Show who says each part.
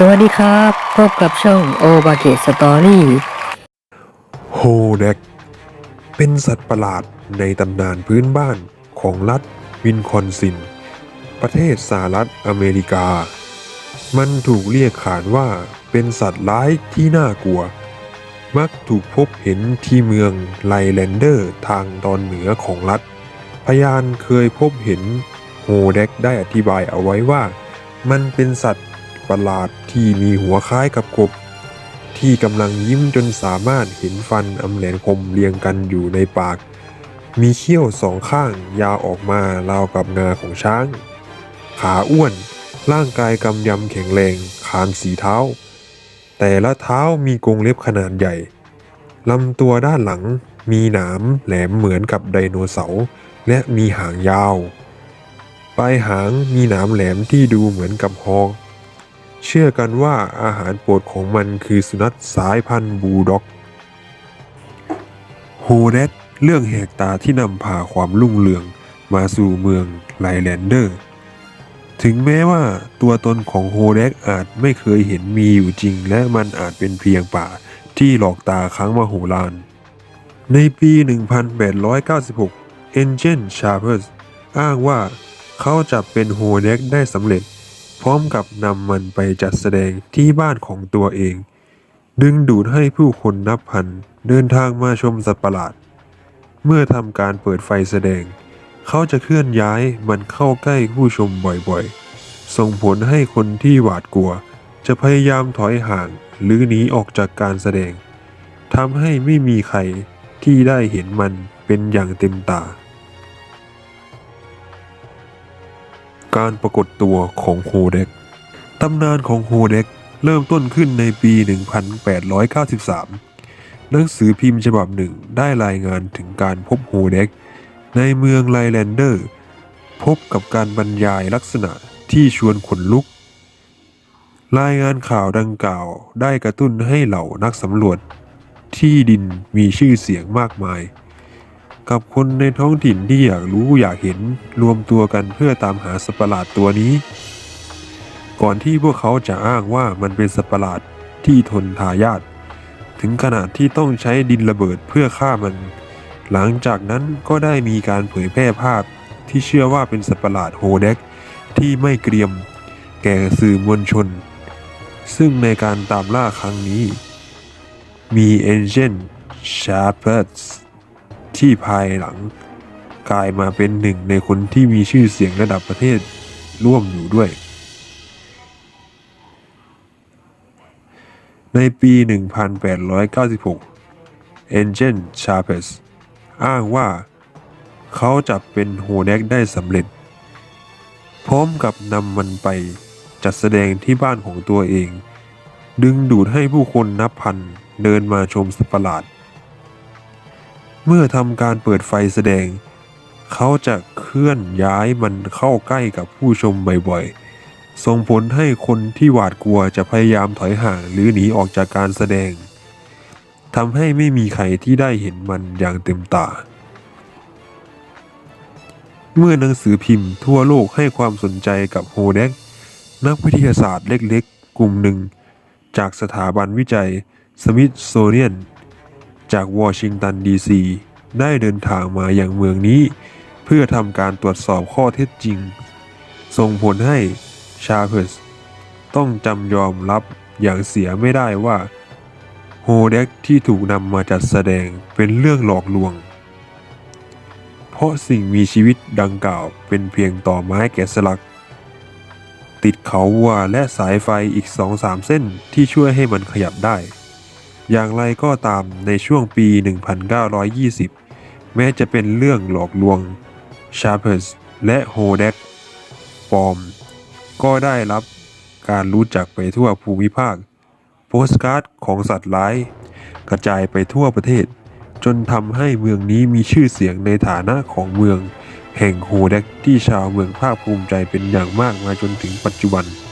Speaker 1: สวัสดีครับ พบกับช่องโอบาเกตสตอรี่
Speaker 2: โฮเด็กเป็นสัตว์ประหลาดในตำนานพื้นบ้านของรัฐวินคอนซิน ประเทศสหรัฐอเมริกา มันถูกเรียกขานว่าเป็นสัตว์ร้ายที่น่ากลัว มักถูกพบเห็นที่เมืองไลแลนเดอร์ทางตอนเหนือของรัฐ พยานเคยพบเห็นโฮเด็กได้อธิบายเอาไว้ว่า มันเป็นสัตว์ ประหลาดที่มีหัวคล้ายกับกบ ที่กำลังยิ้มจนสามารถเห็นฟันอำแหลมคมเรียงกันอยู่ในปาก มีเขี้ยวสองข้างยาวออกมาราวกับงาของช้าง ขาอ้วน ร่างกายกำยำแข็งแรงคานสีเท้า แต่ละเท้ามีกรงเล็บขนาดใหญ่ลำตัวด้านหลังมีหนามแหลมเหมือนกับไดโนเสาร์และมีหางยาว ปลายหางมีหนามแหลมที่ดูเหมือนกับฮอก เชื่อกันว่าอาหารโปรดของมันคือสุนัขสายพันธุ์บูลด็อก โฮเดดเรื่องแหกตาที่นำพาความรุ่งเรืองมาสู่เมืองไลแลนเดอร์ ถึงแม้ว่าตัวตนของโฮเดกอาจไม่เคยเห็นมีอยู่จริง และมันอาจเป็นเพียงป่าที่หลอกตาครั้งมโหฬาร ในปี 1896 เอนเจนชาร์เ e ร์สอ้างว่าเขาจับเป็นโฮเด็กได้สำเร็จ ร้อมกับนำมันไปจัดแสดงที่บ้านของตัวเอง ดึงดูดให้ผู้คนนับพันเดินทางมาชมสัตว์ประหลาด เมื่อทำการเปิดไฟแสดง เขาจะเคลื่อนย้ายมันเข้าใกล้ผู้ชมบ่อยๆ ส่งผลให้คนที่หวาดกลัว จะพยายามถอยห่างหรือหนีออกจากการแสดงทำให้ไม่มีใครที่ได้เห็นมันเป็นอย่างเต็มตา การปรากฏตัวของโฮเด็กตำนานของโฮเด็กเริ่มต้นขึ้นในปี 1893 หนังสือพิมพ์ฉบับหนึ่งได้รายงานถึงการพบโฮเด็กในเมืองไลแลนเดอร์ พบกับการบรรยายลักษณะที่ชวนขนลุก รายงานข่าวดังกล่าวได้กระตุ้นให้เหล่านักสำรวจที่ดินมีชื่อเสียงมากมาย กับคนในท้องถิ่นที่อยากรู้อยากเห็นรวมตัวกันเพื่อตามหาสัตว์ประหลาดตัวนี้ ก่อนที่พวกเขาจะอ้างว่ามันเป็นสัตว์ประหลาดที่ทนทายาทถึงขนาดที่ต้องใช้ดินระเบิดเพื่อฆ่ามัน หลังจากนั้นก็ได้มีการเผยแพร่ภาพที่เชื่อว่าเป็นสัตว์ประหลาดโฮเด็กที่ไม่เกรียม แก่สื่อมวลชน ซึ่งในการตามล่าครั้งนี้ มีเอนเจนชาร์เ e ร์ ที่ภายหลัง กลายมาเป็นหนึ่งในคนที่มีชื่อเสียงระดับประเทศร่วมอยู่ด้วย ในปี 1896 เอนเจนชาเพสอ้างว่าเขาจับเป็นโฮเด็กได้สำเร็จ พร้อมกับนำมันไปจัดแสดงที่บ้านของตัวเอง ดึงดูดให้ผู้คนนับพันเดินมาชมสัตว์ประหลาด เมื่อทำการเปิดไฟแสดง เขาจะเคลื่อนย้ายมันเข้าใกล้กับผู้ชมบ่อยๆ ส่งผลให้คนที่หวาดกลัวจะพยายามถอยห่างหรือหนีออกจากการแสดงทำให้ไม่มีใครที่ได้เห็นมันอย่างเต็มตา เมื่อหนังสือพิมพ์ทั่วโลกให้ความสนใจกับโฮเด็กนักวิทยาศาสตร์เล็กๆ กลุ่มหนึ่ง จากสถาบันวิจัยสมิธโซเนียน จากวอชิงตันดีซีได้เดินทางมาอย่างเมืองนี้ เพื่อทำการตรวจสอบข้อเท็จจริง ส่งผลให้ชาเพสต้องจำยอมรับอย่างเสียไม่ได้ว่าโฮเด็กที่ถูกนำมาจัดแสดงเป็นเรื่องหลอกลวง เพราะสิ่งมีชีวิตดังกล่าวเป็นเพียงต่อไม้แกะสลัก ติดเขาวัวและสายไฟอีกสองสามเส้นที่ช่วยให้มันขยับได้ อย่างไรก็ตามในช่วงปี 1920 แม้จะเป็นเรื่องหลอกลวงชาเพสและโฮเด็กปอม ก็ได้รับการรู้จักไปทั่วภูมิภาคโปสการ์ดของสัตว์ร้าย กระจายไปทั่วประเทศ จนทำให้เมืองนี้มีชื่อเสียงในฐานะของเมือง แห่งโฮเด็กที่ชาวเมืองภาคภูมิใจเป็นอย่างมากมาจนถึงปัจจุบัน